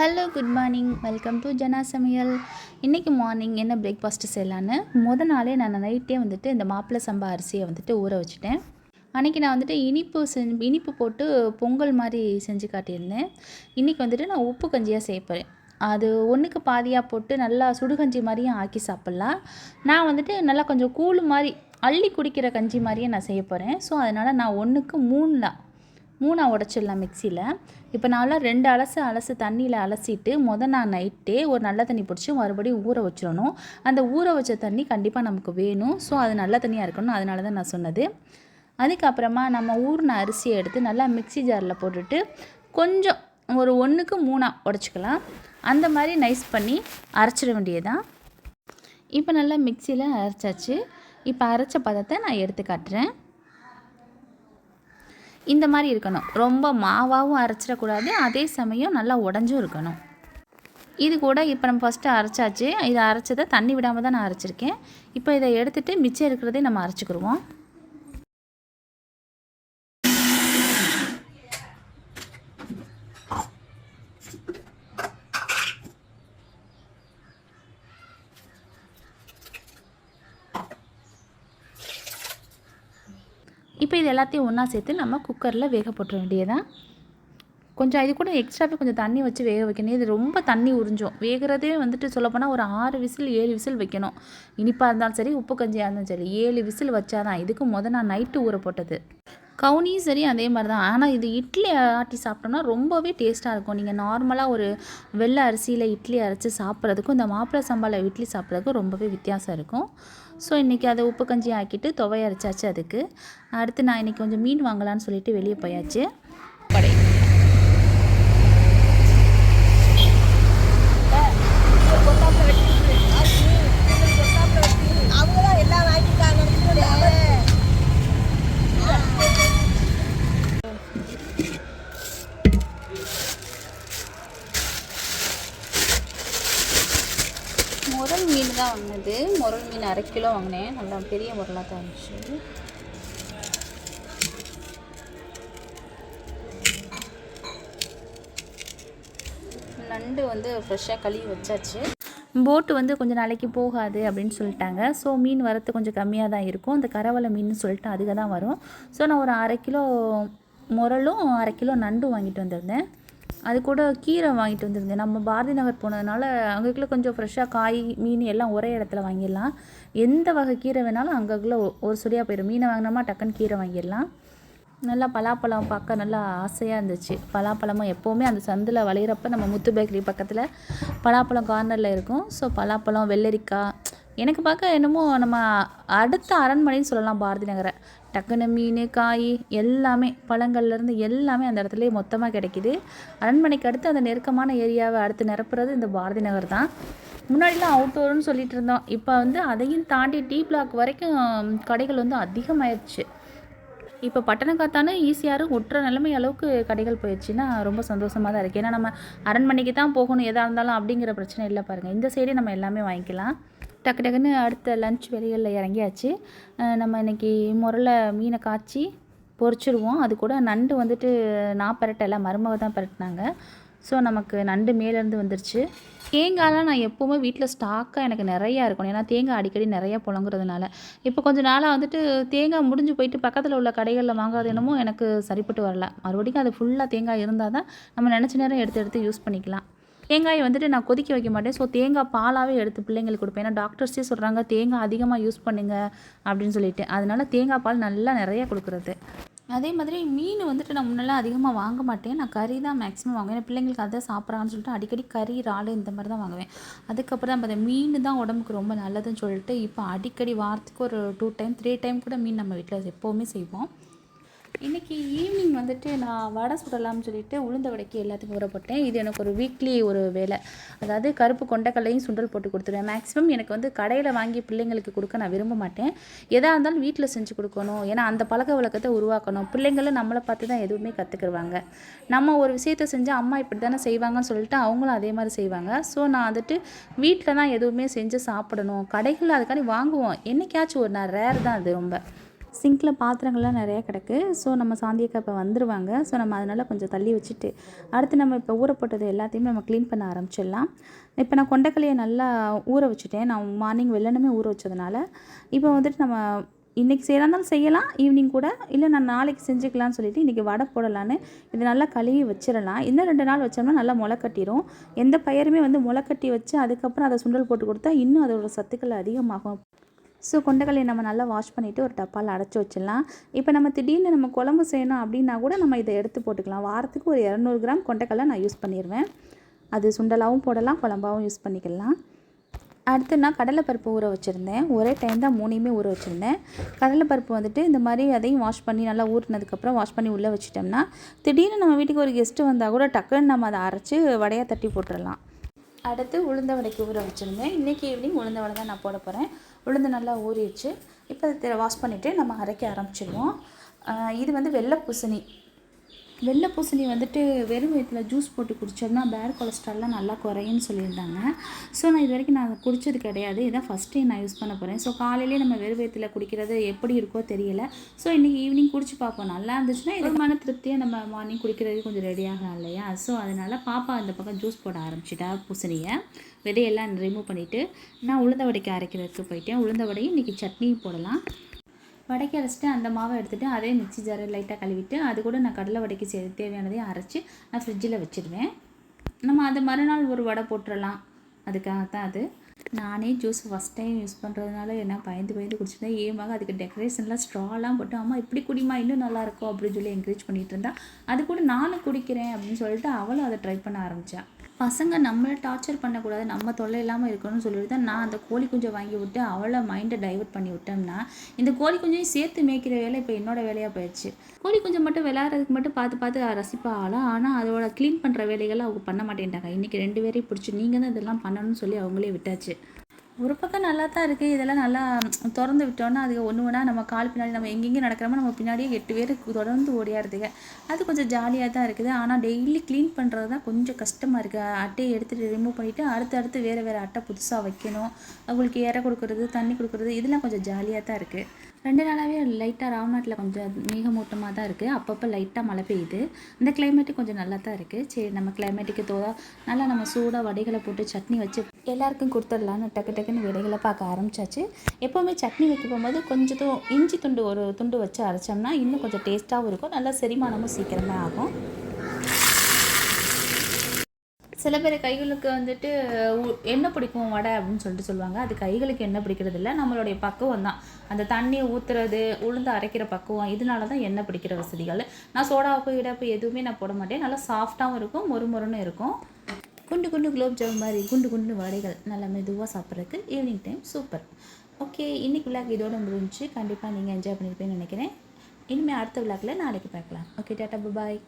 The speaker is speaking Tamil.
Hello good morning welcome to Jana சமையல் இன்றைக்கி மார்னிங் என்ன பிரேக்ஃபாஸ்ட்டு செய்யலான்னு முத நாளே நான் நைட்டே வந்துட்டு இந்த மாப்பிள்ளை சம்பா அரிசியை வந்துட்டு ஊற வச்சுட்டேன். அன்றைக்கி நான் வந்துட்டு இனிப்பு செஞ்சு இனிப்பு போட்டு பொங்கல் மாதிரி செஞ்சு காட்டியிருந்தேன். இன்றைக்கி வந்துட்டு நான் உப்பு கஞ்சியாக செய்ய போகிறேன் அது ஒன்றுக்கு பாதியாக போட்டு நல்லா சுடுகஞ்சி மாதிரியும் ஆக்கி சாப்பிட்லாம். நான் வந்துட்டு நல்லா கொஞ்சம் கூழ் மாதிரி அள்ளி குடிக்கிற கஞ்சி மாதிரியே நான் செய்ய போகிறேன் ஸோ அதனால் நான் ஒன்றுக்கு மூணு மூணாக உடச்சிடலாம் மிக்சியில். இப்போ நான்லாம் ரெண்டு அலசு அலசு தண்ணியில் அலசிட்டு மொதல் நான் நைட்டே ஒரு நல்ல தண்ணி பிடிச்சி மறுபடியும் ஊற வச்சிடணும். அந்த ஊற வச்ச தண்ணி கண்டிப்பாக நமக்கு வேணும். ஸோ அது நல்ல தண்ணியாக இருக்கணும் அதனால தான் நான் சொன்னது. அதுக்கப்புறமா நம்ம ஊறின அரிசியை எடுத்து நல்லா மிக்ஸி ஜாரில் போட்டுட்டு கொஞ்சம் ஒரு ஒன்றுக்கு மூணாக உடச்சிக்கலாம். அந்த மாதிரி நைஸ் பண்ணி அரைச்சிட வேண்டியதுதான். இப்போ நல்லா மிக்சியில் அரைச்சாச்சு. இப்போ அரைச்ச பதத்தை நான் எடுத்து காட்டுறேன். இந்த மாதிரி இருக்கணும். ரொம்ப மாவாகவும் அரைச்சிடக்கூடாது. அதே சமயம் நல்லா உடஞ்சும் இருக்கணும். இது கூட இப்போ நம்ம ஃபஸ்ட்டு அரைச்சாச்சு. இதை அரைச்சதை தண்ணி விடாமல் தான் நான் அரைச்சிருக்கேன். இப்போ இதை எடுத்துகிட்டு மிச்சம் இருக்கிறதே நம்ம அரைச்சிக்கிடுவோம் இப்போ இது எல்லாத்தையும் ஒன்றா சேர்த்து நம்ம குக்கரில் வேக போட்டுற வேண்டியதான் கொஞ்சம் இது கூட எக்ஸ்ட்ராவே கொஞ்சம் தண்ணி வச்சு வேக வைக்கணும். இது ரொம்ப தண்ணி உறிஞ்சும். வேகிறதே வந்துட்டு சொல்லப்போனால் ஒரு ஆறு விசில் ஏழு விசில் வைக்கணும். இனிப்பாக இருந்தாலும் சரி உப்பு கஞ்சியாக இருந்தாலும் சரி ஏழு விசில் வச்சாதான். இதுக்கு முத நான் நைட்டு ஊற போட்டது. கவுனியும் சரி அதே மாதிரி தான் ஆனால் இது இட்லி ஆட்டி சாப்பிட்டோம்னா ரொம்பவே டேஸ்ட்டாக இருக்கும். நீங்கள் நார்மலாக ஒரு வெள்ளை அரிசியில் இட்லி அரைச்சி சாப்பிட்றதுக்கும் இந்த மாப்பிள்ளை சம்பாவில் இட்லி சாப்பிட்றதுக்கும் ரொம்பவே வித்தியாசம் இருக்கும். ஸோ இன்றைக்கி அதை உப்பு கஞ்சி ஆக்கிட்டு துவையரைச்சாச்சு அதுக்கு. அடுத்து நான் இன்றைக்கி கொஞ்சம் மீன் வாங்கலான்னு சொல்லிட்டு வெளியே போயாச்சு கடை அவங்கதான் எல்லாம் வாங்கிட்டாங்க முரல் மீன் தான் வாங்கினது முரல் மீன் அரை கிலோ வாங்கினேன். நல்லா பெரிய முரலாக தான் இருந்துச்சு. நண்டு வந்து ஃப்ரெஷ்ஷாக கழுவி வச்சாச்சு. போட்டு வந்து கொஞ்சம் நாளைக்கு போகாது அப்படின்னு சொல்லிட்டாங்க. ஸோ மீன் வரத்து கொஞ்சம் கம்மியாக தான் இருக்கும். அந்த கரவலை மீன் சொல்லிட்டு அதுக்கு தான் வரும். ஸோ நான் ஒரு அரை கிலோ முரலும் அரை கிலோ நண்டும் வாங்கிட்டு வந்திருந்தேன். அது கூட கீரை வாங்கிட்டு வந்திருந்தேன். நம்ம பாரதி நகர் போனதுனால அங்கேக்குள்ளே கொஞ்சம் ஃப்ரெஷ்ஷாக காய் மீன் எல்லாம் ஒரே இடத்துல வாங்கிடலாம். எந்த வகை கீரை வேணாலும் அங்கக்குள்ள ஒரு சொடியாக போயிடும். மீனை வாங்கினோமா டக்குன்னு கீரை வாங்கிடலாம். நல்லா பலாப்பழம் பார்க்க நல்லா ஆசையாக இருந்துச்சு. பலாப்பழமும் எப்போவுமே அந்த சந்தில் வளையிறப்ப நம்ம முத்து பேக்கரி பக்கத்தில் பலாப்பழம் கார்னரில் இருக்கும். ஸோ பலாப்பழம் வெள்ளரிக்காய் எனக்கு பார்க்க என்னமோ நம்ம அடுத்த அரண்மனைன்னு சொல்லலாம் பாரதி நகரை. டக்குன்னு மீன் காய் எல்லாமே பழங்கள்லேருந்து எல்லாமே அந்த இடத்துலயே மொத்தமாக கிடைக்கிது. அரண்மனைக்கு அடுத்து அந்த நெருக்கமான ஏரியாவை அடுத்து நிரப்புறது இந்த பாரதி நகர் தான். முன்னாடிலாம் அவுட்டோர்னு சொல்லிட்டு இருந்தோம். இப்போ வந்து அதையும் தாண்டி டீ பிளாக் வரைக்கும் கடைகள் வந்து அதிகமாயிருச்சு. இப்போ பட்டணம் காத்தானே ஈஸியாக ஒட்டுற நிலைமை அளவுக்கு கடைகள் போயிடுச்சுன்னா ரொம்ப சந்தோஷமாக தான் இருக்குது ஏன்னா நம்ம அரண்மனைக்கு தான் போகணும் எதாக இருந்தாலும் அப்படிங்கிற பிரச்சனை இல்லை பாருங்கள் இந்த சைடே நம்ம எல்லாமே வாங்கிக்கலாம். டக்கு டக்குன்னு அடுத்த லஞ்ச் வெளிகளில் இறங்கியாச்சு. நம்ம இன்றைக்கி முரளை மீனை காய்ச்சி பொறிச்சிடுவோம். அது கூட நண்டு வந்துட்டு நான் பரட்டலை மருமக தான் பரட்டினாங்க. ஸோ நமக்கு நண்டு மேலேருந்து வந்துருச்சு. தேங்காய்லாம் நான் எப்போவுமே வீட்டில் ஸ்டாக்காக எனக்கு நிறையா இருக்கணும். ஏன்னா தேங்காய் அடிக்கடி நிறையா புழங்குறதுனால. இப்போ கொஞ்சம் நாளாக வந்துட்டு தேங்காய் முடிஞ்சு போயிட்டு பக்கத்தில் உள்ள கடைகளில் வாங்குறது என்னமோ எனக்கு சரிப்பட்டு வரல. மறுபடியும் அது ஃபுல்லாக தேங்காய் இருந்தால் தான் நம்ம நினச்ச நேரம் எடுத்து எடுத்து யூஸ் பண்ணிக்கலாம். தேங்காயை வந்துட்டு நான் கொதிக்க வைக்க மாட்டேன். ஸோ தேங்காய் பாலாகவே எடுத்து பிள்ளைங்களுக்கு கொடுப்பேன். ஏன்னா டாக்டர்ஸே சொல்கிறாங்க தேங்காய் அதிகமாக யூஸ் பண்ணுங்க அப்படின்னு சொல்லிட்டு. அதனால தேங்காய் பால் நல்லா நிறையா கொடுக்குறது. அதே மாதிரி மீன் வந்துட்டு நான் முன்னெல்லாம் அதிகமாக வாங்க மாட்டேன். நான் கறி தான் மேக்ஸிமம் வாங்குவேன். ஏன்னா பிள்ளைங்களுக்கு அதை சாப்பிட்றாங்கன்னு சொல்லிட்டு அடிக்கடி கறி இறால் இந்த மாதிரி தான் வாங்குவேன். அதுக்கப்புறம் தான் பார்த்தா மீன் தான் உடம்புக்கு ரொம்ப நல்லதுன்னு சொல்லிட்டு இப்போ அடிக்கடி வாரத்துக்கு ஒரு டூ டைம் த்ரீ டைம் கூட மீன் நம்ம வீட்டில் எப்போவுமே செய்வோம். இன்றைக்கி ஈவினிங் வந்துட்டு நான் வடை சுடலாம்னு சொல்லிட்டு உளுந்த வடைக்கு எல்லாத்துக்கும் ஊற இது எனக்கு ஒரு வீக்லி ஒரு வேலை. அதாவது கருப்பு கொண்டக்கல்லையும் சுண்டல் போட்டு கொடுத்துருவேன். மேக்ஸிமம் எனக்கு வந்து கடையில் வாங்கி பிள்ளைங்களுக்கு கொடுக்க நான் விரும்ப மாட்டேன். எதாக இருந்தாலும் வீட்டில் செஞ்சு கொடுக்கணும். ஏன்னா அந்த பழக்க வழக்கத்தை உருவாக்கணும். பிள்ளைங்களும் நம்மளை பார்த்து தான் எதுவுமே கற்றுக்குருவாங்க நம்ம ஒரு விஷயத்த செஞ்சால் அம்மா இப்படி தானே செய்வாங்கன்னு சொல்லிட்டு அவங்களும் அதே மாதிரி செய்வாங்க. ஸோ நான் வந்துட்டு வீட்டில் தான் எதுவுமே செஞ்சு சாப்பிடணும். கடைகளில் அதுக்காண்டி வாங்குவோம். என்னைக்காச்சும் ஒரு நான் ரேர் தான் அது ரொம்ப. சிங்கில் பாத்திரங்கள்லாம் நிறையா கிடக்கு. ஸோ நம்ம சாந்தியக்கா இப்போ வந்துடுவாங்க ஸோ நம்ம அதனால் கொஞ்சம் தள்ளி வச்சுட்டு அடுத்து நம்ம இப்போ ஊற போட்டது எல்லாத்தையுமே நம்ம க்ளீன் பண்ண ஆரம்பிச்சிடலாம். இப்போ நான் கொண்டைக்கல்லையை நல்லா ஊற வச்சுட்டேன். நான் மார்னிங் வெள்ளனமே ஊற வச்சதுனால இப்போ வந்துட்டு நம்ம இன்றைக்கி செய்யறாந்தாலும் செய்யலாம் ஈவினிங் கூட. இல்லை நான் நாளைக்கு செஞ்சுக்கலாம்னு சொல்லிட்டு இன்றைக்கி வடை போடலான்னு இது நல்லா கழுவி வச்சிடலாம். இன்னும் ரெண்டு நாள் வச்சோம்னா நல்லா முளை கட்டிடும் எந்த பயிருமே வந்து முளை கட்டி வச்சு அதுக்கப்புறம் அதை சுண்டல் போட்டு கொடுத்தா இன்னும் அதோட சத்துக்கள் அதிகமாகும். ஸோ கொண்டைக்கல்லையை நம்ம நல்லா வாஷ் பண்ணிவிட்டு ஒரு டப்பாவில் அடைச்சி வச்சிடலாம். இப்போ நம்ம திடீர்னு நம்ம குழம்பு செய்யணும் அப்படின்னா கூட நம்ம இதை எடுத்து போட்டுக்கலாம். வாரத்துக்கு ஒரு இரநூறு கிராம் கொண்டைக்கல்லை நான் யூஸ் பண்ணிடுவேன் அது சுண்டலாகவும் போடலாம் குழம்பாகவும் யூஸ் பண்ணிக்கலாம். அடுத்து நான் கடலைப்பருப்பு ஊற வச்சுருந்தேன். ஒரே டைம் தான் மூணையுமே ஊற வச்சுருந்தேன். கடலைப்பருப்பு வந்துட்டு இந்த மாதிரி அதையும் வாஷ் பண்ணி நல்லா ஊறினதுக்கப்புறம் வாஷ் பண்ணி உள்ளே வச்சிட்டோம்னா திடீர்னு நம்ம வீட்டுக்கு ஒரு கெஸ்ட்டு வந்தால் கூட டக்குன்னு நம்ம அதை அரைச்சி வடையாக தட்டி போட்டுடலாம் அடுத்து உளுந்த வடைக்கு ஊற வச்சுருந்தேன். இன்றைக்கி ஈவினிங் உளுந்த வடை தான் நான் போட போகிறேன் உளுந்து நல்லா ஊறிடுச்சு. இப்போ அதை வாஷ் பண்ணிவிட்டு நம்ம அரைக்க ஆரம்பிச்சிடுவோம் இது வந்து வெள்ளை பூசணி. வெள்ளை பூசணி வந்துட்டு வெறும் வயிற்றில் ஜூஸ் போட்டு குடித்தோம்னா பேட் கொலஸ்ட்ரால்லாம் நல்லா குறையும்னு சொல்லியிருந்தாங்க. ஸோ நான் இது வரைக்கும் நான் குடித்தது கிடையாது. இதான் ஃபஸ்ட் டைம் நான் யூஸ் பண்ண போகிறேன் ஸோ காலையிலேயே நம்ம வெறும் வயிற்றில் குடிக்கிறது எப்படி இருக்கோ தெரியல. ஸோ இன்றைக்கி ஈவினிங் குடிச்சு பார்ப்போம். நல்லா இருந்துச்சுன்னா இது மன திருப்தியாக நம்ம மார்னிங் குடிக்கிறதுக்கு கொஞ்சம் ரெடி ஆகலாம் இல்லையா? ஸோ அதனால் பாப்பா அந்த பக்கம் ஜூஸ் போட ஆரம்பிச்சிட்டா பூசணியை. விதையெல்லாம் ரிமூவ் பண்ணிவிட்டு நான் உளுந்த வடைக்கு அரைக்கிறதுக்கு போயிட்டேன். உளுந்த வடையும் இன்றைக்கி சட்னியும் போடலாம். வடைக்கு அரைச்சிட்டு அந்த மாவை எடுத்துகிட்டு அதே மிக்ஸி ஜாரை லைட்டாக கழுவிட்டு அது கூட நான் கடலை வடைக்கு சே தேவையானதையும் அரைச்சி நான் ஃப்ரிட்ஜில் வச்சுருவேன். நம்ம அது மறுநாள் ஒரு வடை போட்டுடலாம் அதுக்காக தான் அது. நானே ஜூஸ் ஃபஸ்ட் டைம் யூஸ் பண்ணுறதுனால என்ன பயந்து பயந்து குடிச்சிருந்தேன். ஏமாக அதுக்கு டெக்கரேஷன்லாம் ஸ்ட்ராலாம் போட்டு அம்மா இப்படி குடிமா இன்னும் நல்லாயிருக்கும் அப்படின்னு சொல்லி என்கரேஜ் பண்ணிகிட்டு இருந்தா. அது கூட நானும் குடிக்கிறேன் அப்படின்னு சொல்லிட்டு அவளும் அதை ட்ரை பண்ண ஆரம்பித்தாள் பசங்க நம்மளை டார்ச்சர் பண்ணக்கூடாது நம்ம தொல்லை இல்லாமல் இருக்கணும்னு சொல்லிட்டு தான் நான் அந்த கோழி குஞ்சை வாங்கி விட்டு அவளை மைண்டை டைவர்ட் பண்ணி விட்டோம்னா இந்த கோழி குஞ்சையும் சேர்த்து மேய்க்கிற வேலை இப்போ என்னோட வேலையாக போயிடுச்சு. கோழி குஞ்சை மட்டும் விளையாடுறதுக்கு மட்டும் பார்த்து பார்த்து ரசிப்பாகலாம் ஆனால் அதோட க்ளீன் பண்ணுற வேலைகளை அவங்க பண்ண மாட்டேன்ட்டாங்க. இன்றைக்கி ரெண்டு பேரையும் பிடிச்சி நீங்கள் தான் இதெல்லாம் பண்ணணும்னு சொல்லி அவங்களே விட்டாச்சு. ஒரு பக்கம் நல்லா தான் இருக்குது இதெல்லாம் நல்லா திறந்து விட்டோன்னா அது ஒன்று ஒன்றா நம்ம கால் பின்னாடி நம்ம எங்கெங்கே நடக்கிறோமோ நம்ம பின்னாடியே எட்டு பேர் தொடர்ந்து ஓடியாருதுங்க. அது கொஞ்சம் ஜாலியாக தான் இருக்குது. ஆனால் டெய்லி க்ளீன் பண்ணுறது தான் கொஞ்சம் கஷ்டமாக இருக்குது அட்டையை எடுத்துகிட்டு ரிமூவ் பண்ணிவிட்டு அடுத்து அடுத்து வேறு வேறு அட்டை புதுசாக வைக்கணும். அவங்களுக்கு இற கொடுக்குறது தண்ணி கொடுக்குறது இதெல்லாம் கொஞ்சம் ஜாலியாக தான் இருக்குது ரெண்டு நாளாகவே லைட்டாக ராம்நாட்டில் கொஞ்சம் மேகமூட்டமாக தான் இருக்குது அப்பப்போ லைட்டாக மழை பெய்யுது. இந்த கிளைமேட்டு கொஞ்சம் நல்லா தான் இருக்குது சரி நம்ம கிளைமேட்டுக்கு தோதா நல்லா நம்ம சூடாக வடைகளை போட்டு சட்னி வச்சு எல்லாருக்கும் கொடுத்துடலான்னு டக்கு டக்குன்னு விடைகளை பார்க்க ஆரம்பிச்சாச்சு. எப்போவுமே சட்னி வைக்க போகும்போது கொஞ்சம் இஞ்சி துண்டு ஒரு துண்டு வச்சு அரைச்சோம்னா இன்னும் கொஞ்சம் டேஸ்ட்டாகவும் இருக்கும். நல்லா செரிமானமும் சீக்கிரமே ஆகும். சில பேர் கைகளுக்கு வந்துட்டு உ- பிடிக்கும் வடை அப்படின்னு சொல்லிட்டு சொல்லுவாங்க. அது கைகளுக்கு என்ன பிடிக்கிறது இல்லை நம்மளுடைய பக்குவம் தான். அந்த தண்ணியை ஊற்றுறது உளுந்து அரைக்கிற பக்குவம் இதனால தான் எண்ணெய் பிடிக்கிற வசதிகள். நான் சோடாப்பு இடப்பு எதுவுமே நான் போட மாட்டேன். நல்லா சாஃப்டாகவும் இருக்கும் மொறுமொறுன்னு இருக்கும். குண்டு குண்டு குலோப் ஜாம் மாதிரி குண்டு குண்டு வடைகள் நல்லா மெதுவாக சாப்பிட்றதுக்கு ஈவினிங் டைம் சூப்பர் ஓகே இன்னைக்கு விளாக் இதோட முடிஞ்சு கண்டிப்பாக நீங்கள் என்ஜாய் பண்ணியிருப்பேன்னு நினைக்கிறேன். இனிமேல் அடுத்த விளாக்கில் நாளைக்கு பார்க்கலாம். ஓகே டாட்டா பாய்